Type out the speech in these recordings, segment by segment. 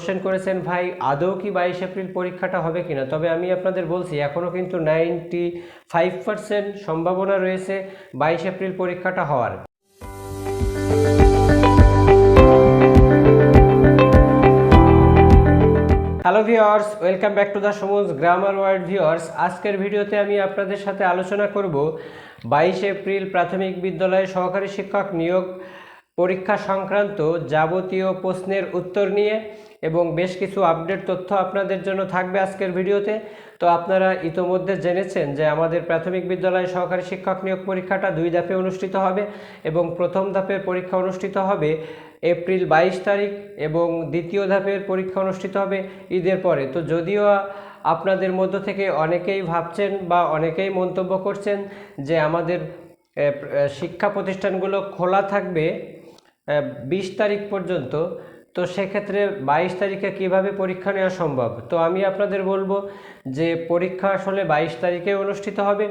Question করেছেন, ভাই, আদৌ কি বাইশ এপ্রিল পরীক্ষাটা হবে কিনা? তবে আমি আপনাদের বলছি এখনও কিন্তু নাইনটি ফাইভ পার্সেন্ট সম্ভাবনা রয়েছে বাইশ এপ্রিল পরীক্ষাটা হওয়ার। Hello viewers welcome back to the সমুজ grammar word viewers আজকের ভিডিওতে আমি আপনাদের সাথে আলোচনা করব বাইশে এপ্রিল প্রাথমিক বিদ্যালয়ে সহকারী শিক্ষক নিয়োগ পরীক্ষা সংক্রান্ত যাবতীয় প্রশ্নের উত্তর নিয়ে এবং বেশ কিছু আপডেট তথ্য আপনাদের জন্য থাকবে আজকের ভিডিওতে। তো আপনারা ইতোমধ্যে জেনেছেন যে আমাদের প্রাথমিক বিদ্যালয়ে সহকারী শিক্ষক নিয়োগ পরীক্ষাটা দুই ধাপে অনুষ্ঠিত হবে এবং প্রথম ধাপের পরীক্ষা অনুষ্ঠিত হবে এপ্রিল বাইশ তারিখ এবং দ্বিতীয় ধাপের পরীক্ষা অনুষ্ঠিত হবে ঈদের পরে। তো যদিও আপনাদের মধ্য থেকে অনেকেই ভাবছেন বা অনেকেই মন্তব্য করছেন যে আমাদের শিক্ষা প্রতিষ্ঠানগুলো খোলা থাকবে বিশ তারিখ পর্যন্ত। তো সেক্ষেত্রে বাইশ তারিখে কীভাবে পরীক্ষা নেওয়া সম্ভব? তো আমি আপনাদের বলব যে পরীক্ষা আসলে বাইশ তারিখে অনুষ্ঠিত হবে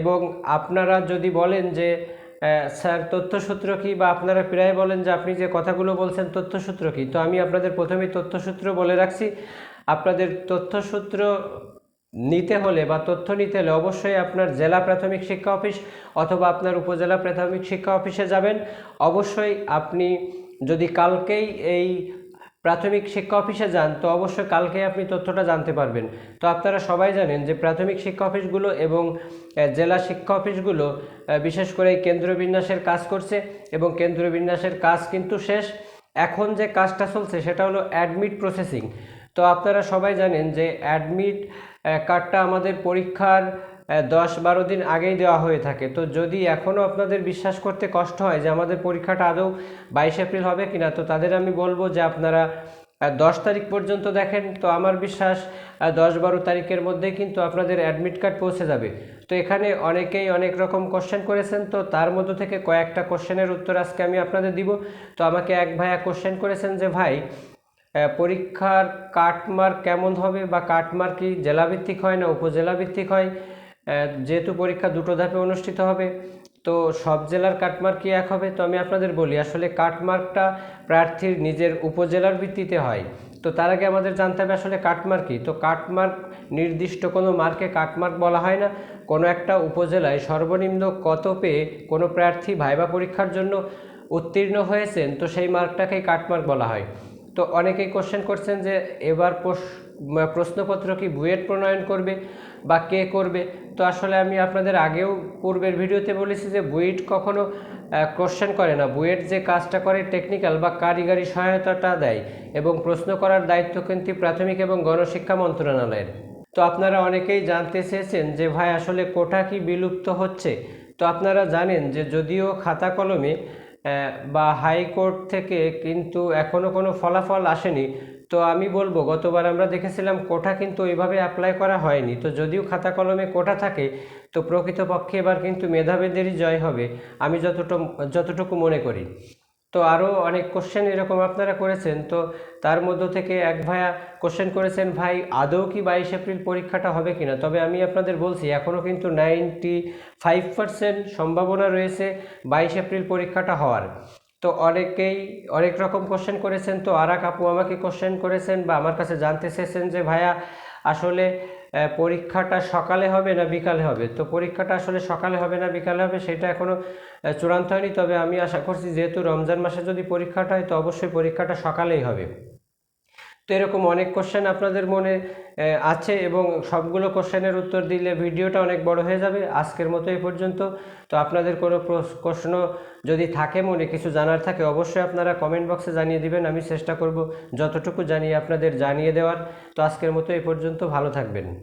এবং আপনারা যদি বলেন যে স্যার তথ্যসূত্র কি বা আপনারা প্রায় বলেন যে আপনি যে কথাগুলো বলছেন তথ্যসূত্র কি? তো আমি আপনাদের প্রথমেই তথ্যসূত্র বলে রাখছি। আপনাদের তথ্যসূত্র নিতে হলে বা তথ্য নিতে হলে অবশ্যই আপনার জেলা প্রাথমিক শিক্ষা অফিস অথবা আপনার উপজেলা প্রাথমিক শিক্ষা অফিসে যাবেন। অবশ্যই আপনি যদি কালকেই এই প্রাথমিক শিক্ষা অফিসে যান, তো অবশ্যই কালকেই আপনি তথ্যটা জানতে পারবেন। তো আপনারা সবাই জানেন যে প্রাথমিক শিক্ষা অফিসগুলো এবং জেলা শিক্ষা অফিসগুলো বিশেষ করে এই কেন্দ্র বিন্যাসের কাজ করছে এবং কেন্দ্র বিন্যাসের কাজ কিন্তু শেষ। এখন যে কাজটা চলছে সেটা হলো অ্যাডমিট প্রসেসিং। তো আপনারা সবাই জানেন যে অ্যাডমিট কার্ডটা আমাদের পরীক্ষার দশ বারো দিন আগেই দেওয়া হয়ে থাকে। তো যদি এখনও আপনাদের বিশ্বাস করতে কষ্ট হয় যে আমাদের পরীক্ষাটা আদৌ বাইশ এপ্রিল হবে কিনা, তো তাদের আমি বলব যে আপনারা দশ তারিখ পর্যন্ত দেখেন। তো আমার বিশ্বাস দশ বারো তারিখের মধ্যে কিন্তু আপনাদের অ্যাডমিট কার্ড পৌঁছে যাবে। তো এখানে অনেকেই অনেক রকম কোশ্চেন করেছেন, তো তার মধ্য থেকে কয়েকটা কোশ্চেনের উত্তর আজকে আমি আপনাদের দিব। তো আমাকে এক ভাইয়া কোশ্চেন করেছেন যে, ভাই পরীক্ষার কাটমার্ক কেমন হবে বা কাটমার্ক কি জেলাভিত্তিক হয় না উপজেলা ভিত্তিক হয় যেহেতু পরীক্ষা দুটো ধাপে অনুষ্ঠিত হবে, তো সব জেলার কাটমার্ক কি এক হবে? তো আমি আপনাদের বলি, আসলে কাটমার্কটা প্রার্থীর নিজের উপজেলার ভিত্তিতে হয়। তো তার আগে আমাদের জানতে হবে আসলে কাটমার্ক কি? তো কাটমার্ক নির্দিষ্ট কোনো মার্কে কাটমার্ক বলা হয় না। কোনো একটা উপজেলায় সর্বনিম্ন কত পেয়ে কোনো প্রার্থী ভাইবা পরীক্ষার জন্য উত্তীর্ণ হয়েছেন, তো সেই মার্কটাকেই কাটমার্ক বলা হয়। তো অনেকেই কোশ্চেন করছেন যে এবার প্রশ- প্রশ্নপত্র কি বুয়েট প্রণয়ন করবে বা কে করবে? তো আসলে আমি আপনাদের আগেও পূর্বের ভিডিওতে বলেছি যে বুয়েট কখনো কোশ্চেন করে না। বুয়েট যে কাজটা করে টেকনিক্যাল বা কারিগরি সহায়তাটা দেয় এবং প্রশ্ন করার দায়িত্ব কিন্তু প্রাথমিক এবং গণশিক্ষা মন্ত্রণালয়ের। তো আপনারা অনেকেই জানতে চেয়েছেন যে ভাই আসলে কোটা কি বিলুপ্ত হচ্ছে? তো আপনারা জানেন যে যদিও খাতা কলমে বা হাইকোর্ট থেকে কিন্তু এখনও কোনো ফলাফল আসেনি। তো আমি বলব, গতবার আমরা দেখেছিলাম কোটা কিন্তু ওইভাবে অ্যাপ্লাই করা হয়নি। তো যদিও খাতা কলমে কোটা থাকে, তো প্রকৃতপক্ষে এবার কিন্তু মেধাবীদেরই জয় হবে। আমি যতটুকু যতটুকু মনে করি। তো আরও অনেক কোশ্চেন এরকম আপনারা করেছেন। তো তার মধ্য থেকে এক ভাইয়া কোশ্চেন করেছেন, ভাই, আদৌ কি বাইশ এপ্রিল পরীক্ষাটা হবে কিনা? তবে আমি আপনাদের বলছি এখনও কিন্তু নাইনটি ফাইভ পার্সেন্ট সম্ভাবনা রয়েছে বাইশ এপ্রিল পরীক্ষাটা হওয়ার। তো অনেকেই অনেক রকম কোশ্চেন করেছেন। তো আরাক আপু আমাকে কোশ্চেন করেছেন বা আমার কাছে জানতে চেয়েছেন যে, ভাইয়া আসলে পরীক্ষাটা সকালে হবে না বিকালে হবে? তো পরীক্ষাটা আসলে সকালে হবে না বিকালে হবে সেটা এখনও চূড়ান্ত হয়নি। তবে আমি আশা করছি যেহেতু রমজান মাসে যদি পরীক্ষাটা হয়, তো অবশ্যই পরীক্ষাটা সকালেই হবে। তো এরকম অনেক কোশ্চেন আপনাদের মনে আছে এবং সবগুলো কোশ্চেনের উত্তর দিলে ভিডিওটা অনেক বড় হয়ে যাবে। আজকের মতো এই পর্যন্ত। তো আপনাদের কোনো প্রশ- প্রশ্ন যদি থাকে, মনে কিছু জানার থাকে, অবশ্যই আপনারা কমেন্ট বক্সে জানিয়ে দিবেন, আমি চেষ্টা করব যতটুকু জানিয়ে আপনাদের জানিয়ে দেওয়ার। তো আজকের মতো এই পর্যন্ত, ভালো থাকবেন।